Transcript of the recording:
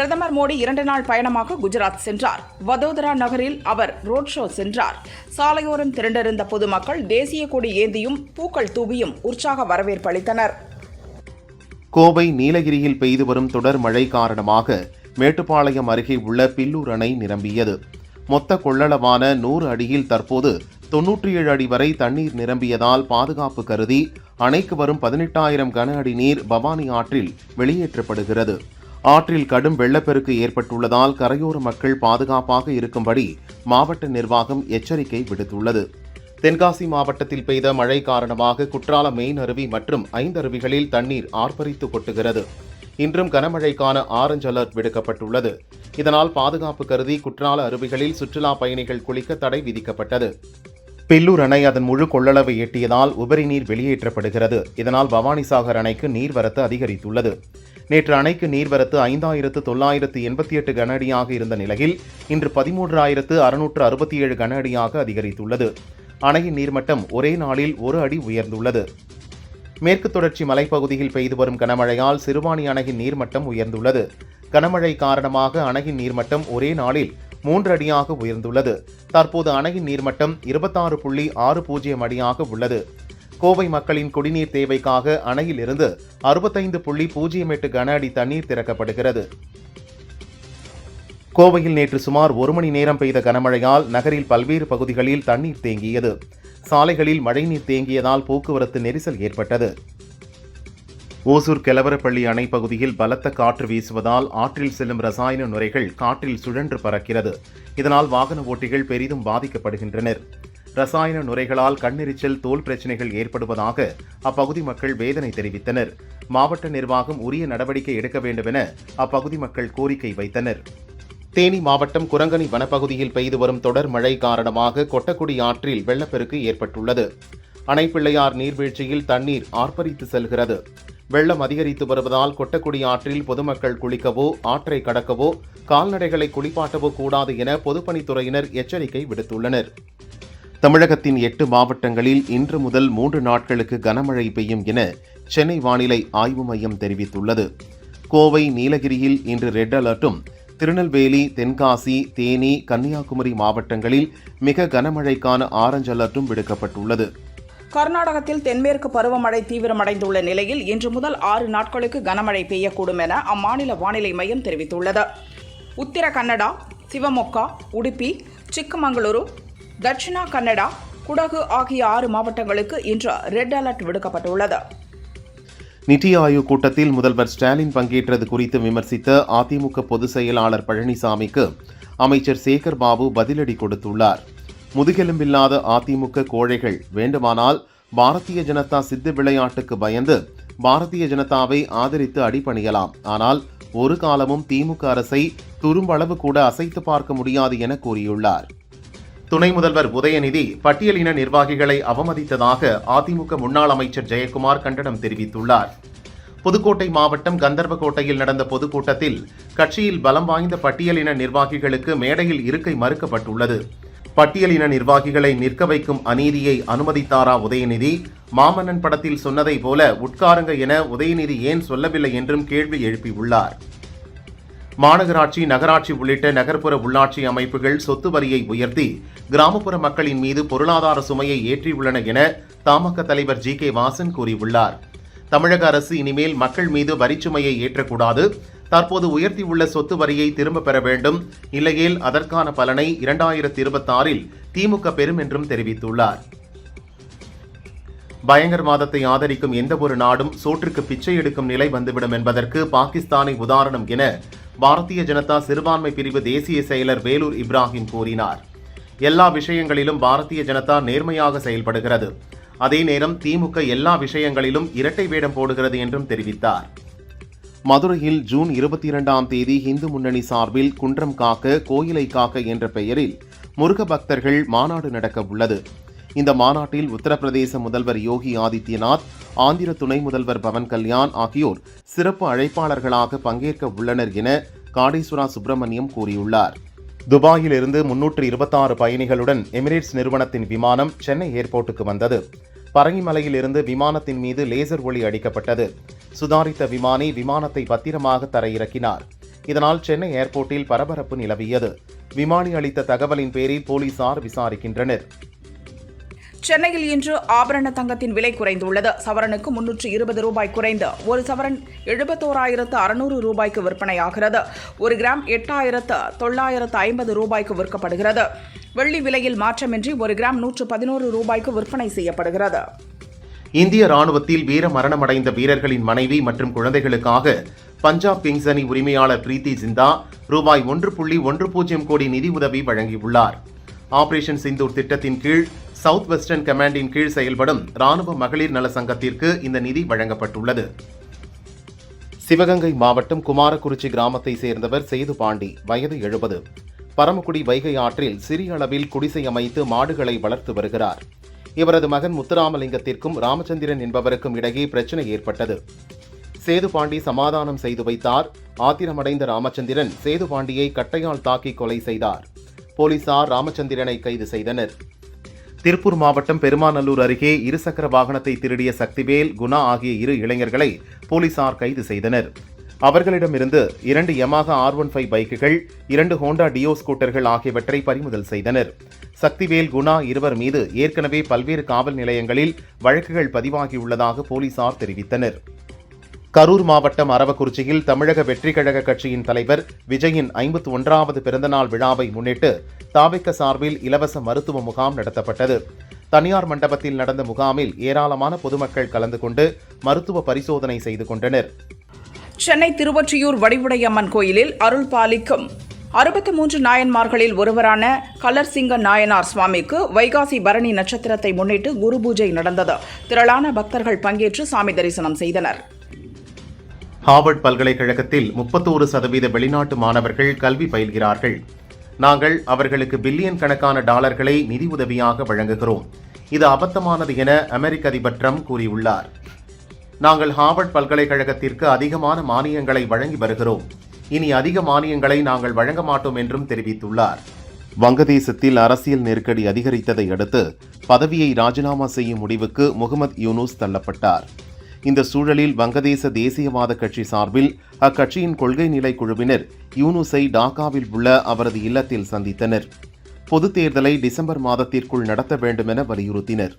பிரதமர் மோடி இரண்டு நாள் பயணமாக குஜராத் சென்றார். வதோதரா நகரில் அவர் ரோட் ஷோ சென்றார். சாலையோரம் திரண்டிருந்த பொதுமக்கள் தேசிய கொடி ஏந்தியும் பூக்கள் தூவியும் உற்சாக வரவேற்பு அளித்தனர். கோவை நீலகிரியில் பெய்து வரும் தொடர் மழை காரணமாக மேட்டுப்பாளையம் அருகே உள்ள பில்லூர் அணை நிரம்பியது. மொத்த கொள்ளளவான நூறு அடியில் தற்போது தொன்னூற்றி ஏழு அடி வரை தண்ணீர் நிரம்பியதால் பாதுகாப்பு கருதி அணைக்கு வரும் பதினெட்டாயிரம் கன அடி நீர் பவானி ஆற்றில் வெளியேற்றப்படுகிறது. ஆற்றில் கடும் வெள்ளப்பெருக்கு ஏற்பட்டுள்ளதால் கரையோர மக்கள் பாதுகாப்பாக இருக்கும்படி மாவட்ட நிர்வாகம் எச்சரிக்கை விடுத்துள்ளது. தென்காசி மாவட்டத்தில் பெய்த மழை காரணமாக குற்றால மெயின் அருவி மற்றும் ஐந்தருவிகளில் தண்ணீர் ஆர்ப்பரித்து கொட்டுகிறது. இன்றும் கனமழைக்கான ஆரஞ்ச் அலர்ட் விடுக்கப்பட்டுள்ளது. இதனால் பாதுகாப்பு கருதி குற்றால அருவிகளில் சுற்றுலா பயணிகள் குளிக்க தடை விதிக்கப்பட்டது. பில்லூர் அணை அதன் முழு கொள்ளளவை எட்டியதால் உபரி நீர் வெளியேற்றப்படுகிறது. இதனால் பவானிசாகர் அணைக்கு நீர்வரத்து அதிகரித்துள்ளது. நேற்று அணைக்கு நீர்வரத்து ஐந்தாயிரத்து தொள்ளாயிரத்து எண்பத்தி எட்டு கன அடியாக இருந்த நிலையில் இன்று பதிமூன்றாயிரத்து அறுநூற்று அறுபத்தி ஏழு கன அடியாக அதிகரித்துள்ளது. அணையின் நீர்மட்டம் ஒரே நாளில் ஒரு அடி உயர்ந்துள்ளது. மேற்கு தொடர்ச்சி மலைப்பகுதியில் பெய்து வரும் கனமழையால் சிறுவாணி அணையின் நீர்மட்டம் உயர்ந்துள்ளது. கனமழை காரணமாக அணையின் நீர்மட்டம் ஒரே நாளில் மூன்று அடியாக உயர்ந்துள்ளது. தற்போது அணையின் நீர்மட்டம் இருபத்தாறு புள்ளி ஆறு பூஜ்ஜியம் அடியாக உள்ளது. கோவை மக்களின் குடிநீர் தேவைக்காக அணையில் இருந்து அறுபத்தைந்து புள்ளி பூஜ்ஜியம் எட்டு கன அடி தண்ணீர் திறக்கப்படுகிறது. கோவையில் நேற்று சுமார் ஒரு மணி நேரம் பெய்த கனமழையால் நகரில் பல்வேறு பகுதிகளில் தண்ணீர் தேங்கியது. சாலைகளில் மழைநீர் தேங்கியதால் போக்குவரத்து நெரிசல் ஏற்பட்டது. ஓசூர் கெலவரப்பள்ளி அணை பகுதியில் பலத்த காற்று வீசுவதால் ஆற்றில் செல்லும் ரசாயன நுரைகள் காற்றில் சுழன்று பறக்கிறது. இதனால் வாகன ஓட்டிகள் பெரிதும் பாதிக்கப்படுகின்றனர். ரசாயன நுரைகளால் கண்ணெரிச்சல் தோல் பிரச்சினைகள் ஏற்படுவதாக அப்பகுதி மக்கள் வேதனை தெரிவித்தனர். மாவட்ட நிர்வாகம் உரிய நடவடிக்கை எடுக்க வேண்டுமென அப்பகுதி மக்கள் கோரிக்கை வைத்தனர். தேனி மாவட்டம் குரங்கணி வனப்பகுதியில் பெய்து வரும் தொடர் மழை காரணமாக கொட்டக்குடி ஆற்றில் வெள்ளப்பெருக்கு ஏற்பட்டுள்ளது. அணைப்பிள்ளையார் நீர்வீழ்ச்சியில் தண்ணீர் ஆர்ப்பரித்து செல்கிறது. வெள்ளம் அதிகரித்து வருவதால் கொட்டக்குடி ஆற்றில் பொதுமக்கள் குளிக்கவோ ஆற்றை கடக்கவோ கால்நடைகளை குளிப்பாட்டவோ கூடாது என பொதுப்பணித்துறையினர் எச்சரிக்கை விடுத்துள்ளனர். தமிழகத்தின் எட்டு மாவட்டங்களில் இன்று முதல் மூன்று நாட்களுக்கு கனமழை பெய்யும் என சென்னை வானிலை ஆய்வு மையம் தெரிவித்துள்ளது. கோவை நீலகிரியில் இன்று ரெட் அலர்ட்டும். திருநெல்வேலி தென்காசி தேனி கன்னியாகுமரி மாவட்டங்களில் மிக கனமழைக்கான ஆரஞ்ச் அலர்ட்டும் விடுக்கப்பட்டுள்ளது. கர்நாடகத்தில் தென்மேற்கு பருவமழை தீவிரமடைந்துள்ள நிலையில் இன்று முதல் ஆறு நாட்களுக்கு கனமழை பெய்யக்கூடும் என அம்மாநில வானிலை மையம் தெரிவித்துள்ளது. உத்தர கன்னடா சிவமொக்கா உடுப்பி சிக்கமங்களூரு தட்சிணா கன்னடா குடகு ஆகிய ஆறு மாவட்டங்களுக்கு இன்று ரெட் அலர்ட் விடுக்கப்பட்டுள்ளது. நிதி ஆயோக் கூட்டத்தில் முதல்வர் ஸ்டாலின் பங்கேற்றது குறித்து விமர்சித்த அதிமுக பொதுச் செயலாளர் பழனிசாமிக்கு அமைச்சர் சேகர் பாபு பதிலடி கொடுத்துள்ளார். முதுகெலும்பில்லாத அதிமுக கோழைகள் வேண்டுமானால் பாரதிய ஜனதா சித்து விளையாட்டுக்கு பயந்து பாரதிய ஜனதாவை ஆதரித்து அடிபணியலாம். ஆனால் ஒரு காலமும் திமுக அரசை துரும்பளவு கூட அசைத்து பார்க்க முடியாது என கூறியுள்ளார். துணை முதல்வர் உதயநிதி பட்டியலின நிர்வாகிகளை அவமதித்ததாக அதிமுக முன்னாள் அமைச்சர் ஜெயக்குமார் கண்டனம் தெரிவித்துள்ளார். புதுக்கோட்டை மாவட்டம் கந்தர்வகோட்டையில் நடந்த பொதுக்கூட்டத்தில் கட்சியில் பலம் வாய்ந்த பட்டியலின நிர்வாகிகளுக்கு மேடையில் இருக்கை மறுக்கப்பட்டுள்ளது. பட்டியலின நிர்வாகிகளை நிற்க வைக்கும் அநீதியை அனுமதித்தாரா உதயநிதி? மாமன்னன் படத்தில் சொன்னதை போல உட்காருங்க என உதயநிதி ஏன் சொல்லவில்லை என்றும் கேள்வி எழுப்பியுள்ளார். மாநகராட்சி நகராட்சி உள்ளிட்ட நகர்ப்புற உள்ளாட்சி அமைப்புகள் சொத்து வரியை உயர்த்தி கிராமப்புற மக்களின் மீது பொருளாதார சுமையை ஏற்றியுள்ளன என தமாக தலைவர் ஜி கே வாசன் கூறியுள்ளார். தமிழக அரசு இனிமேல் மக்கள் மீது வரிச்சுமையை ஏற்றக்கூடாது. தற்போது உயர்த்தியுள்ள சொத்து வரியை திரும்ப பெற வேண்டும். இல்லையேல் அதற்கான பலனை இரண்டாயிரத்தி இருபத்தாறில் திமுக பெறும் என்றும் தெரிவித்துள்ளார். பயங்கரவாதத்தை ஆதரிக்கும் எந்த ஒரு நாடும் சோற்றுக்கு பிச்சை எடுக்கும் நிலை வந்துவிடும் என்பதற்கு பாகிஸ்தானை உதாரணம் என பாரதிய ஜனதா சிறுபான்மை பிரிவு தேசிய செயலர் வேலூர் இப்ராஹிம் கூறினார். எல்லா விஷயங்களிலும் பாரதிய ஜனதா நேர்மையாக செயல்படுகிறது. அதே நேரம் திமுக எல்லா விஷயங்களிலும் இரட்டை வேடம் போடுகிறது என்றும் தெரிவித்தார். மதுரையில் ஜூன் இருபத்தி இரண்டாம் தேதி இந்து முன்னணி சார்பில் குன்றம் காக்க கோயிலை காக்க என்ற பெயரில் முருக பக்தர்கள் மாநாடு நடக்க உள்ளது இந்த மாநாட்டில் உத்தரப்பிரதேச முதல்வர் யோகி ஆதித்யநாத் ஆந்திர துணை முதல்வர் பவன் கல்யாண் ஆகியோர் சிறப்பு அழைப்பாளர்களாக பங்கேற்க உள்ளனர் என காடேஸ்வரா சுப்பிரமணியம் கூறியுள்ளார். துபாயில் இருந்து முன்னூற்று இருபத்தாறு பயணிகளுடன் எமிரேட்ஸ் நிறுவனத்தின் விமானம் சென்னை ஏர்போர்ட்டுக்கு வந்தது. பரங்கிமலையிலிருந்து விமானத்தின் மீது லேசர் ஒளி அடிக்கப்பட்டது. சுதாரித்த விமானி விமானத்தை பத்திரமாக தரையிறக்கினார். இதனால் சென்னை ஏர்போர்ட்டில் பரபரப்பு நிலவியது. விமானி அளித்த தகவலின் பேரில் போலீசார் விசாரிக்கின்றனர். சென்னையில் இன்று ஆபரண தங்கத்தின் விலை குறைந்துள்ளது. சவரனுக்கு முன்னூற்று இருபது ரூபாய் குறைந்து ஒரு சவரன் எழுபத்தோராயிரத்து அறுநூறு ரூபாய்க்கு விற்பனையாகிறது. ஒரு கிராம் எட்டாயிரத்து தொள்ளாயிரத்து ஐம்பது ரூபாய்க்கு விற்கப்படுகிறது. வெள்ளி விலையில் மாற்றமின்றி ஒரு கிராம் நூற்று பதினோரு ரூபாய்க்கு விற்பனை செய்யப்படுகிறது. இந்திய ராணுவத்தில் வீர மரணமடைந்த வீரர்களின் மனைவி மற்றும் குழந்தைகளுக்காக பஞ்சாப் கிங்ஸ் அணி உரிமையாளர் பிரீத்தி சிந்தா ரூபாய் ஒன்று புள்ளி ஒன்று பூஜ்ஜியம் கோடி நிதி உதவி வழங்கியுள்ளார். ஆபரேஷன் சிந்தூர் திட்டத்தின் கீழ் சவுத் வெஸ்டர்ன் கமாண்டின் கீழ் செயல்படும் ராணுவ மகளிர் நல சங்கத்திற்கு இந்த நிதி வழங்கப்பட்டுள்ளது. சிவகங்கை மாவட்டம் குமாரக்குறிச்சி கிராமத்தை சேர்ந்தவர் சேது பாண்டி வயது எழுபது. பரமக்குடி வைகை ஆற்றில் சிறிய அளவில் குடிசை அமைத்து மாடுகளை வளர்த்து வருகிறார். இவரது மகன் முத்துராமலிங்கத்திற்கும் ராமச்சந்திரன் என்பவருக்கும் இடையே பிரச்சனை ஏற்பட்டது. சேதுபாண்டி சமாதானம் செய்து வைத்தார். ஆத்திரமடைந்த ராமச்சந்திரன் சேதுபாண்டியை கட்டையால் தாக்கி கொலை செய்தார். போலீசார் ராமச்சந்திரனை கைது செய்தனர். திருப்பூர் மாவட்டம் பெருமாநல்லூர் அருகே இருசக்கர வாகனத்தை திருடிய சக்திவேல் குணா ஆகிய இரு இளைஞர்களை போலீசார் கைது செய்தனர். அவர்களிடமிருந்து இரண்டு யமாக ஆர் ஒன் ஃபைவ் பைக்குகள் இரண்டு ஹோண்டா டியோ ஸ்கூட்டர்கள் ஆகியவற்றை பறிமுதல் செய்தனர். சக்திவேல் குணா இருவர் மீது ஏற்கனவே பல்வேறு காவல் நிலையங்களில் வழக்குகள் பதிவாகியுள்ளதாக போலீசார் தெரிவித்தனர். கரூர் மாவட்டம் அரவக்குறிச்சியில் தமிழக வெற்றி கழக கட்சியின் தலைவர் விஜயின் ஐம்பத்தி ஒன்றாவது பிறந்தநாள் விழாவை முன்னிட்டு தாவிக்க சார்பில் இலவச மருத்துவ முகாம் நடத்தப்பட்டது. தனியார் மண்டபத்தில் நடந்த முகாமில் ஏராளமான பொதுமக்கள் கலந்து கொண்டு மருத்துவ பரிசோதனை செய்து கொண்டனர். சென்னை திருவொற்றியூர் வடிவுடையம்மன் கோயிலில் அருள் பாலிக்கும் அறுபத்தி மூன்று நாயன்மார்களில் ஒருவரான கலர்சிங்க நாயனார் சுவாமிக்கு வைகாசி பரணி நட்சத்திரத்தை முன்னிட்டு குரு பூஜை நடந்தது. திரளான பக்தர்கள் பங்கேற்று சாமி தரிசனம் செய்தனர். ஹார்வர்ட் பல்கலைக்கழகத்தில் முப்பத்தோரு சதவீத வெளிநாட்டு மாணவர்கள் கல்வி பயில்கிறார்கள். நாங்கள் அவர்களுக்கு பில்லியன் கணக்கான டாலர்களை நிதி உதவியாக வழங்குகிறோம். இது அபத்தமானது என அமெரிக்க அதிபர் ட்ரம்ப் கூறியுள்ளார். நாங்கள் ஹார்வர்ட் பல்கலைக்கழகத்திற்கு அதிகமான மானியங்களை வழங்கி வருகிறோம். இனி அதிக மானியங்களை நாங்கள் வழங்க மாட்டோம் என்றும் தெரிவித்துள்ளார். வங்கதேசத்தில் அரசியல் நெருக்கடி அதிகரித்ததை அடுத்து பதவியை ராஜினாமா செய்யும் முடிவுக்கு முகமது யூனூஸ் தள்ளப்பட்டார். இந்த சூழலில் வங்கதேச தேசியவாத கட்சி சார்பில் அக்கட்சியின் கொள்கை நிலை குழுவினர் யூனுஸை டாக்காவில் உள்ள அவரது இல்லத்தில் சந்தித்தனர். பொதுத் தேர்தலை டிசம்பர் மாதத்திற்குள் நடத்த வேண்டுமென வலியுறுத்தினர்.